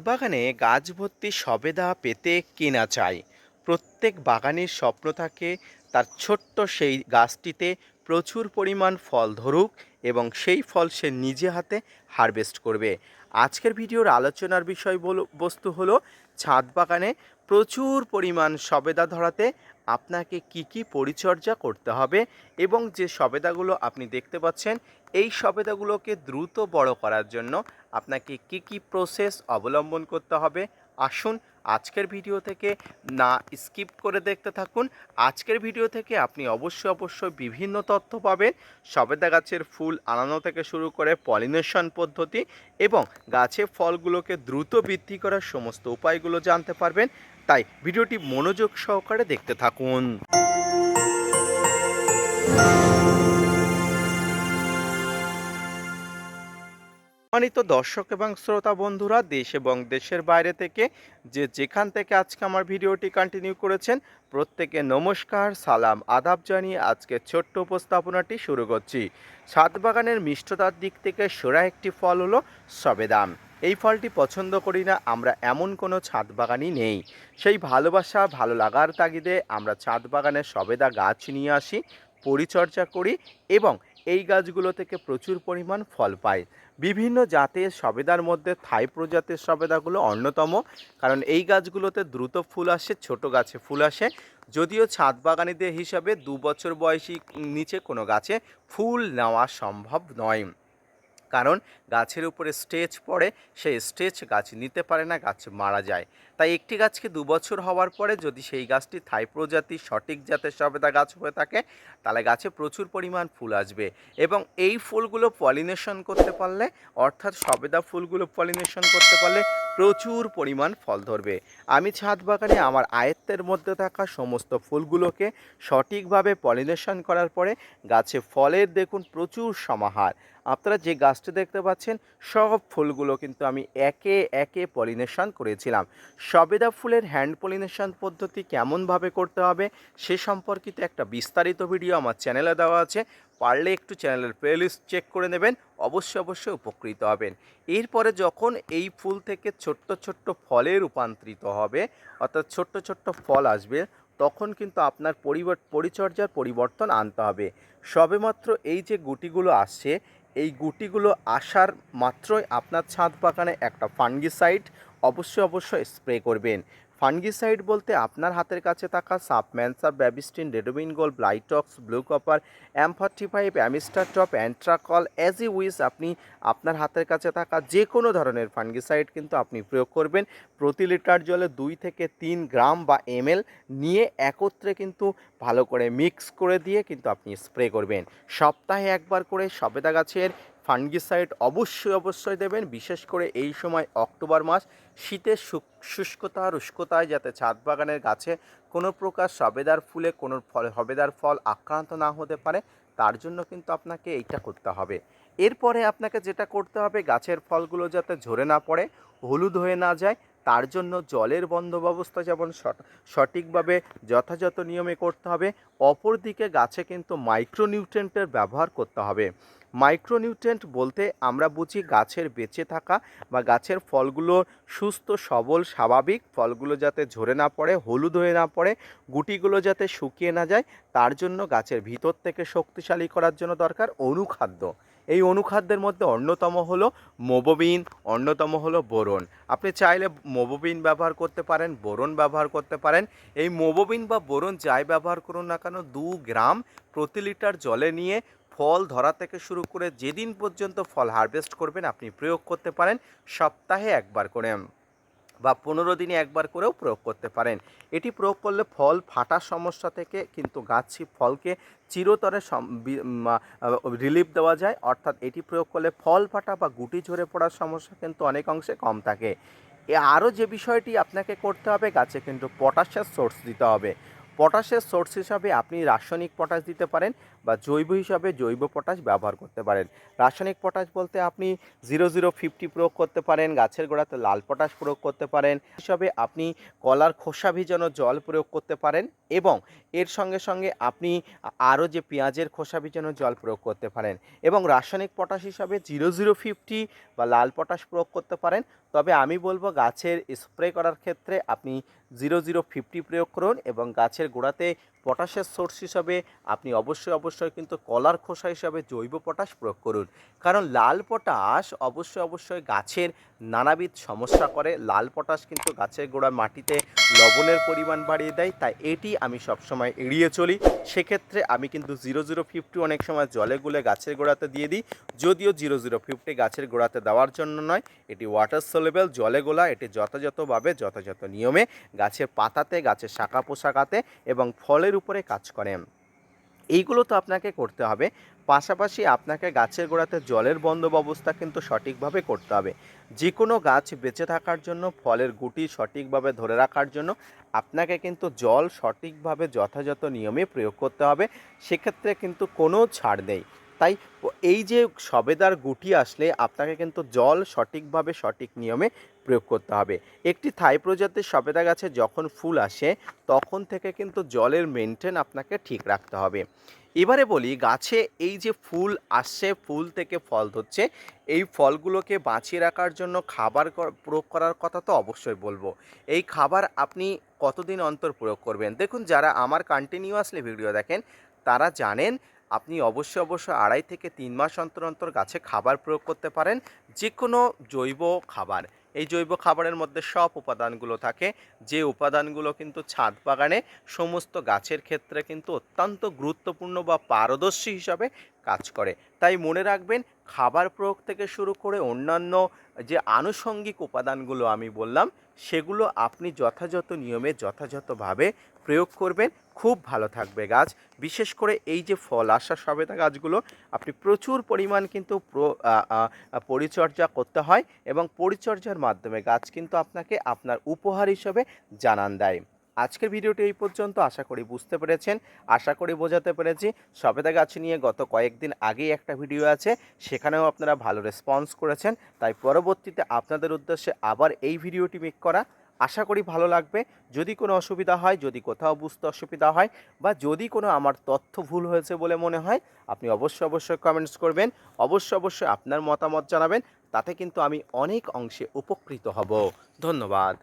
বাগানে গাছ ভর্তি সবেদা পেতে কেনা চাই। প্রত্যেক বাগানের স্বপ্ন থাকে তার ছোট্ট সেই গাছটিতে প্রচুর পরিমাণ ফল ধরুক এবং সেই ফল সে নিজে হাতে হারভেস্ট করবে। আজকের ভিডিওর আলোচনার বিষয় বস্তু হলো ছাদ বাগানে প্রচুর পরিমাণ সবেদা ধরাতে আপনাকে কি কি পরিচর্যা করতে হবে এবং যে সবেদাগুলো আপনি দেখতে পাচ্ছেন, এই সবেদাগুলোকে দ্রুত বড় করার জন্য আপনাকে কি কি প্রসেস অবলম্বন করতে হবে আসুন আজকের ভিডিও থেকে না স্কিপ করে দেখতে থাকুন। আজকের ভিডিও থেকে আপনি অবশ্যই অবশ্যই বিভিন্ন তথ্য পাবেন। সবেদা গাছের ফুল আনানো থেকে শুরু করে পলিনেশন পদ্ধতি এবং গাছে ফলগুলোকে দ্রুত বৃদ্ধি করার সমস্ত উপায়গুলো জানতে পারবেন। তাই ভিডিওটি মনোযোগ সহকারে দেখতে থাকুন। সম্মানিত দর্শক এবং শ্রোতা বন্ধুরা, দেশ এবং দেশের বাইরে থেকে যে যেখান থেকে আজকে আমার ভিডিওটি কন্টিনিউ করেছেন, প্রত্যেকে নমস্কার, সালাম, আদাব জানিয়ে আজকে ছোট্ট উপস্থাপনাটি শুরু করছি। ছাদ বাগানের মিষ্টতার দিক থেকে সেরা একটি ফল হলো সবেদাম এই ফলটি পছন্দ করি না, আমরা এমন কোনো ছাদ বাগানই নেই। সেই ভালোবাসা, ভালো লাগার তাগিদে আমরা ছাদ বাগানের সবেদা গাছ নিয়ে আসি, পরিচর্যা করি এবং এই গাছগুলো থেকে প্রচুর পরিমাণ ফল পায়। বিভিন্ন জাতের সবেদার মধ্যে থাই প্রজাতির সবেদাগুলো অন্যতম, কারণ এই গাছগুলোতে দ্রুত ফুল আসে, ছোট গাছে ফুল আসে। যদিও ছাদ বাগানিদের হিসাবে দু বছর বয়সী নিচে কোনো গাছে ফুল নেওয়া সম্ভব নয়। কারণ গাছের উপরে স্টেজ পড়ে, সেই স্টেজ গাছ নিতে পারে না, গাছ মারা যায়। তাই একটি গাছকে দু বছর হওয়ার পরে যদি সেই গাছটি থাই প্রজাতির সঠিক জাতের সবেদা গাছ হয়ে থাকে, তাহলে গাছে প্রচুর পরিমাণ ফুল আসবে। এবং এই ফুলগুলো পলিনেশন করতে পারলে, অর্থাৎ সবেদা ফুলগুলো পলিনেশন করতে পারলে প্রচুর পরিমাণ ফল ধরবে। আমি ছাদ বাগানে আমার আয়ত্তের মধ্যে থাকা সমস্ত ফুলগুলোকে সঠিকভাবে পলিনেশন করার পরে গাছে ফলের দেখুন প্রচুর সমাহার। আপনারা যে গাছটি দেখতে পাচ্ছেন, সব ফুলগুলো কিন্তু আমি একে একে পলিনেশন করেছিলাম। সবেদা ফুলের হ্যান্ড পলিনেশন পদ্ধতি কেমনভাবে করতে হবে, সে সম্পর্কিত একটা বিস্তারিত ভিডিও আমার চ্যানেলে দেওয়া আছে। পারলে একটু চ্যানেলের প্লেলিস্ট চেক করে নেবেন, অবশ্যই অবশ্যই উপকৃত হবেন। এরপরে যখন এই ফুল থেকে ছোট্ট ছোট্ট ফলে রূপান্তরিত হবে, অর্থাৎ ছোট্ট ছোট্ট ফল আসবে, তখন কিন্তু আপনার পরিচর্যার পরিবর্তন আনতে হবে। সবেমাত্র এই যে গুটিগুলো আসছে এই গুটিগুলো আসার মাত্রই আপনার ছাদ বাগানে একটা ফাঙ্গিসাইড অবশ্যই অবশ্যই স্প্রে করবেন। ফাঙ্গিসাইড বলতে আপনার হাতের কাছে থাকা সাবম্যানসার Bavistin Redomil gold Blitox, blue copper, M forty five, Amistar top, Antracol as ই উইস আপনি আপনার হাতের কাছে থাকা যে কোনো ধরনের ফাঙ্গিসাইড কিন্তু আপনি প্রয়োগ করবেন। প্রতি লিটার জলে দুই থেকে তিন গ্রাম বা এমএল নিয়ে একত্রে কিন্তু ভালো করে মিক্স করে দিয়ে কিন্তু আপনি স্প্রে করবেন। সপ্তাহে একবার করে সবেদা গাছের ফাঙ্গিসাইড অবশ্যই অবশ্যই দেবেন, বিশেষ করে এই সময় অক্টোবর মাস শীতের শুষ্কতা, রুষ্কতায় যাতে ছাদ বাগানের গাছে কোনো প্রকার সবেদার ফুলে, কোনো ফল, সবেদার ফল আক্রান্ত না হতে পারে, তার জন্য কিন্তু আপনাকে এইটা করতে হবে। এরপরে আপনাকে যেটা করতে হবে, গাছের ফলগুলো যাতে ঝরে না পড়ে, হলুদ হয়ে না যায়, তার জন্য জলের বন্দোবস্ত যেমন সঠ- সঠিকভাবে যথাযথ নিয়মে করতে হবে, অপরদিকে গাছে কিন্তু মাইক্রোনিউট্রেন্টের ব্যবহার করতে হবে। মাইক্রোনিউট্রেন্ট বলতে আমরা বুঝি গাছের বেঁচে থাকা বা গাছের ফলগুলো সুস্থ, সবল, স্বাভাবিক, ফলগুলো যাতে ঝরে না পড়ে, হলুদ হয়ে না পড়ে, গুটিগুলো যাতে শুকিয়ে না যায়, তার জন্য গাছের ভিতর থেকে শক্তিশালী করার জন্য দরকার অনুখাদ্য। এই অনুখাদ্যের মধ্যে অন্যতম হলো মোবোবিন, অন্যতম হলো বোরন। আপনি চাইলে মোবোবিন ব্যবহার করতে পারেন, বোরন ব্যবহার করতে পারেন। এই মোবোবিন বা বোরন যাই ব্যবহার করুন না কেন, দু গ্রাম প্রতি লিটার জলে নিয়ে ফল ধরা থেকে শুরু করে যেদিন পর্যন্ত ফল হারভেস্ট করবেন, আপনি প্রয়োগ করতে পারেন। সপ্তাহে একবার করে বা পনেরো দিনে একবার করেও প্রয়োগ করতে পারেন। এটি প্রয়োগ করলে ফল ফাটার সমস্যা থেকে কিন্তু গাছ ফলকে চিরতরে রিলিফ দেওয়া যায়। অর্থাৎ এটি প্রয়োগ করলে ফল ফাটা বা গুটি ঝরে পড়ার সমস্যা কিন্তু অনেক অংশে কম থাকে। এ আরও যে বিষয়টি আপনাকে করতে হবে, গাছে কিন্তু পটাশের সোর্স দিতে হবে। পটাশের সোর্স হিসাবে আপনি রাসায়নিক পটাশ দিতে পারেন। বা জৈব হিসাবে জৈব পটাশ ব্যবহার করতে পারেন। রাসায়নিক পটাশ বলতে আপনি জিরো জিরো ফিফটি প্রয়োগ করতে পারেন, গাছের গোড়াতে লাল পটাশ প্রয়োগ করতে পারেন, হিসাবে আপনি কলার খোসা ভিজানো জল প্রয়োগ করতে পারেন এবং এর সঙ্গে সঙ্গে আপনি আরও যে পেঁয়াজের খোসা ভিজানো জল প্রয়োগ করতে পারেন এবং রাসায়নিক পটাশ হিসাবে জিরো জিরো ফিফটি বা লাল পটাশ প্রয়োগ করতে পারেন। তবে আমি বলব গাছের স্প্রে করার ক্ষেত্রে আপনি জিরো জিরো ফিফটি প্রয়োগ করুন এবং গাছের গোড়াতে পটাশের সোর্স হিসাবে আপনি অবশ্যই অবশ্যই কিন্তু কলার খোসা হিসাবে জৈব পটাশ প্রয়োগ করুন। কারণ লাল পটাশ অবশ্যই অবশ্যই গাছের নানাবিধ সমস্যা করে। লাল পটাশ কিন্তু গাছের গোড়া মাটিতে লবণের পরিমাণ বাড়িয়ে দেয়, তাই এটি আমি সবসময় এড়িয়ে চলি। সেক্ষেত্রে আমি কিন্তু জিরো জিরো ফিফটি অনেক সময় জলে গুলে গাছের গোড়াতে দিয়ে দিই। যদিও জিরো জিরো ফিফটি গাছের গোড়াতে দেওয়ার জন্য নয়, এটি ওয়াটার সোলেবেল জলে গোলা, এটি যথাযথভাবে, যথাযথ নিয়মে গাছের পাতাতে, গাছের শাখা পোশাকাতে এবং ফলের উপরে কাজ করে। এইগুলো তো আপনাকে করতে হবে। পাশাপাশি আপনাকে গাছের গোড়াতে জলের বন্ধ ব্যবস্থা কিন্তু সঠিকভাবে করতে হবে। যে কোনো গাছ বেঁচে থাকার জন্য, ফলের গুটি সঠিকভাবে ধরে রাখার জন্য আপনাকে কিন্তু জল সঠিকভাবে যথাযথ নিয়মে প্রয়োগ করতে হবে। সেক্ষেত্রে কিন্তু কোনো ছাড় নেই। তাই এই যে সবেদার গুটি আসলে আপনাকে কিন্তু জল সঠিকভাবে সঠিক নিয়মে প্রয়োগ করতে হবে। একটি থাই প্রজাতির সবেদা গাছে যখন ফুল আসে, তখন থেকে কিন্তু জলের মেনটেন আপনাকে ঠিক রাখতে হবে। এবারে বলি, গাছে এই যে ফুল আসছে, ফুল থেকে ফল ধরছে, এই ফলগুলোকে বাঁচিয়ে রাখার জন্য খাবার প্রয়োগ করার কথা তো অবশ্যই বলব। এই খাবার আপনি কতদিন অন্তর প্রয়োগ করবেন? দেখুন, যারা আমার কন্টিনিউয়াসলি ভিডিও দেখেন, তারা জানেন, আপনি অবশ্যই অবশ্যই আড়াই থেকে তিন মাস অন্তর অন্তর গাছে খাবার প্রয়োগ করতে পারেন যে কোনো জৈব খাবার। এই জৈব খাবারের মধ্যে সব উপাদানগুলো থাকে। যে উপাদানগুলো কিন্তু ছাদ বাগানে সমস্ত গাছের ক্ষেত্রে কিন্তু অত্যন্ত গুরুত্বপূর্ণ বা পারদর্শী হিসাবে কাজ করে। তাই মনে রাখবেন, খাবার প্রয়োগ থেকে শুরু করে অন্যান্য যে আনুষঙ্গিক উপাদানগুলো আমি বললাম, সেগুলো আপনি যথাযথ নিয়মে, যথাযথভাবে প্রয়োগ করবেন। খুব ভালো থাকবে গাছ। বিশেষ করে এই যে ফল আসা সবেদা গাছগুলো, আপনি প্রচুর পরিমাণ কিন্তু পরিচর্যা করতে হয় এবং পরিচর্যার মাধ্যমে গাছ কিন্তু আপনাকে আপনার উপহার হিসেবে জানান দেয়। আজকের ভিডিওটি এই পর্যন্ত। আশা করি বুঝতে পেরেছেন। আশা করি বোঝাতে পেরেছি। সবেদা গাছ নিয়ে গত কয়েকদিন আগেই একটা ভিডিও আছে। সেখানেও আপনারা ভালো রেসপন্স করেছেন। তাই পরবর্তীতে আপনাদের উদ্দেশ্যে আবার এই ভিডিওটি মেক করা। আশা করি ভালো লাগবে। যদি কোনো অসুবিধা হয়, যদি কোথাও বুঝতে অসুবিধা হয় বা যদি কোনো আমার তথ্য ভুল হয়েছে বলে মনে হয়, আপনি অবশ্যই অবশ্যই কমেন্টস করবেন। অবশ্যই অবশ্যই আপনার মতামত জানাবেন। তাতে কিন্তু আমি অনেক অংশে উপকৃত হব। ধন্যবাদ।